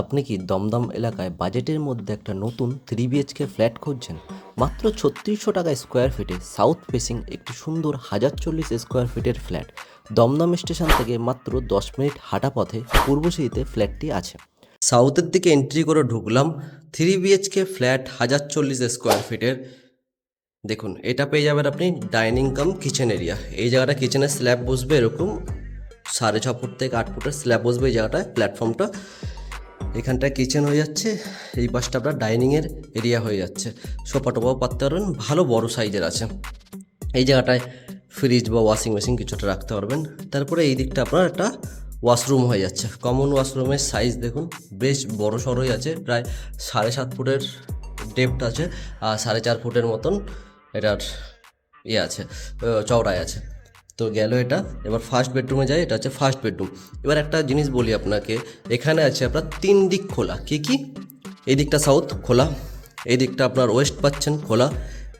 আপনি কি দমদম এলাকায় বাজেটের মধ্যে একটা নতুন থ্রি বিএইচকে ফ্ল্যাট খুঁজছেন? মাত্র ছত্রিশশো টাকা স্কোয়ার ফিটে সাউথ ফেসিং একটি সুন্দর হাজার চল্লিশ স্কোয়ার ফিটের ফ্ল্যাট দমদম স্টেশন থেকে মাত্র দশ মিনিট হাঁটা পথে পূর্বশীতে ফ্ল্যাটটি আছে। সাউথের দিকে এন্ট্রি করে ঢুকলাম থ্রি বিএইচকে ফ্ল্যাট হাজার চল্লিশ স্কোয়ার ফিটের দেখুন, এটা পেয়ে যাবেন আপনি ডাইনিং কাম কিচেন এরিয়া এই জায়গাটা কিচেনের স্ল্যাব বসবে এরকম। সাড়ে ছ ফুট থেকে আট ফুটের স্ল্যাব বসবে এই জায়গাটায় প্ল্যাটফর্মটা এখানটায় কিচেন হয়ে যাচ্ছে। এই পাশটা আপনার ডাইনিংয়ের এরিয়া হয়ে যাচ্ছে। সোফা টোপাও পাততে পারবেন, ভালো বড় সাইজের আছে। এই জায়গাটায় ফ্রিজ বা ওয়াশিং মেশিন কিছুটা রাখতে পারবেন। তারপরে এই দিকটা আপনার একটা ওয়াশরুম হয়ে যাচ্ছে। কমন ওয়াশরুমের সাইজ দেখুন, বেশ বড় সড়োই আছে, প্রায় সাড়ে সাত ফুটের ডেপথ আছে, আর সাড়ে চার ফুটের মতন এটার ইয়ে আছে চওড়ায় আছে। তো গেল এটা, এবার ফার্স্ট বেডরুমে যাই, এটা হচ্ছে ফার্স্ট বেডরুম এবার একটা জিনিস বলি আপনাকে, এখানে আছে আপনার তিন দিক খোলা। কী কী? এই দিকটা সাউথ খোলা, এই দিকটা আপনার ওয়েস্ট পাচ্ছেন খোলা।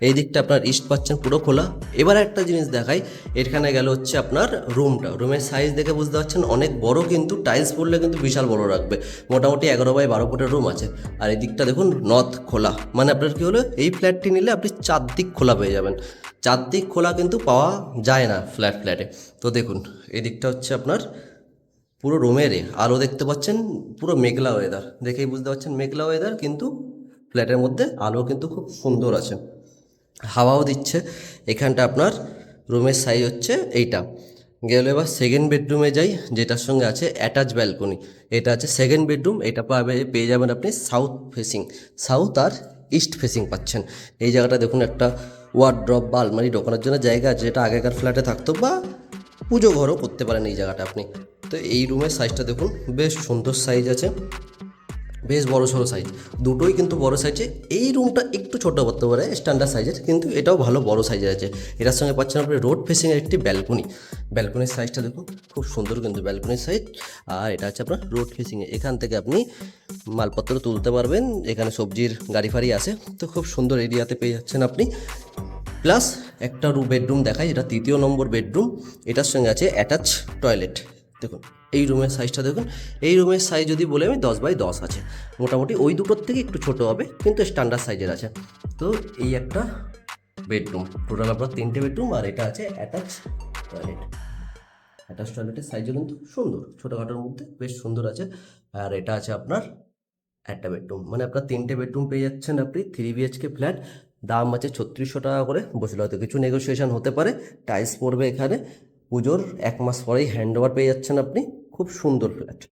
এই দিকটা আপনার ইস্ট পাচ্ছেন, পুরো খোলা। এবার একটা জিনিস দেখাই, এখানে গেল হচ্ছে আপনার রুমটা রুমের সাইজ দেখে বুঝতে পারছেন, অনেক বড় কিন্তু টাইলস পড়লে কিন্তু বিশাল বড় রাখবে। মোটামুটি এগারো বাই বারো ফুটের রুম আছে। আর এই দিকটা দেখুন নর্থ খোলা। মানে আপনার কি হলো, এই ফ্ল্যাটটি নিলে আপনি চারদিক খোলা পেয়ে যাবেন। চারদিক খোলা কিন্তু পাওয়া যায় না ফ্ল্যাট ফ্ল্যাটে তো দেখুন, এই দিকটা হচ্ছে আপনার পুরো রুমেরে আলো দেখতে পাচ্ছেন, পুরো মেঘলা ওয়েদার দেখেই বুঝতে পারছেন, মেঘলা ওয়েদার কিন্তু ফ্ল্যাটের মধ্যে আলো কিন্তু খুব সুন্দর আছে। হাওয়াও দিচ্ছে। এখানটা আপনার রুমের সাইজ হচ্ছে এইটা। গেলে এবার সেকেন্ড বেডরুমে যাই, যেটার সঙ্গে আছে অ্যাটাচ ব্যালকনি এটা আছে সেকেন্ড বেডরুম এটা পাবে, পেয়ে যাবেন আপনি সাউথ ফেসিং সাউথ আর ইস্ট ফেসিং পাচ্ছেন। এই জায়গাটা দেখুন একটা ওয়ার্ড্রপ বা আলমারি ঢোকানোর জন্য জায়গা আছে, যেটা আগেকার ফ্ল্যাটে থাকতো বা পুজো ঘরও করতে পারেন এই জায়গাটা আপনি। তো এই রুমের সাইজটা দেখুন, বেশ সুন্দর সাইজ আছে। বেশ বড় সড়ো সাইজ দুটোই কিন্তু বড় সাইজে এই রুমটা একটু ছোটো করতে পারে স্ট্যান্ডার্ড সাইজের কিন্তু এটাও ভালো বড় সাইজের আছে। এটার সঙ্গে পাচ্ছেন আপনি রোড ফেসিংয়ের একটি ব্যালকনি ব্যালকনির সাইজটা দেখুন, খুব সুন্দর কিন্তু ব্যালকনির সাইজ আর এটা হচ্ছে আপনার রোড ফেসিংয়ে এখান থেকে আপনি মালপত্র তুলতে পারবেন। এখানে সবজির গাড়ি ফাড়ি আছে। তো খুব সুন্দর এরিয়াতে পেয়ে যাচ্ছেন আপনি। প্লাস একটা বেডরুম দেখায় এটা তৃতীয় নম্বর বেডরুম এটার সঙ্গে আছে অ্যাটাচ টয়লেট দেখুন। এই রুমের সাইজটা দেখুন। এই রুমের সাইজ যদি বলে আমি দশ বাই দশ আছে। মোটামুটি ওই দুটোর থেকে একটু ছোট হবে, কিন্তু স্ট্যান্ডার্ড সাইজের আছে। তো এই একটা বেডরুম টোটাল আপনার তিনটে বেডরুম আর এটা আছে অ্যাটাচ টয়লেট অ্যাটাচ টয়লেটের সাইজও কিন্তু সুন্দর। ছোটোখাটোর মধ্যে বেশ সুন্দর আছে। আর এটা আছে আপনার একটা বেডরুম মানে আপনার তিনটে বেডরুম পেয়ে যাচ্ছেন আপনি থ্রি বিএইচকে ফ্ল্যাট দাম আছে ছত্রিশশো টাকা করে। বসলে হয়তো কিছু নেগোসিয়েশন হতে পারে। টাইলস পড়বে এখানে। পুজোর এক মাস পরেই হ্যান্ড ওভার পেয়ে যাচ্ছেন আপনি। খুব সুন্দর ফ্ল্যাট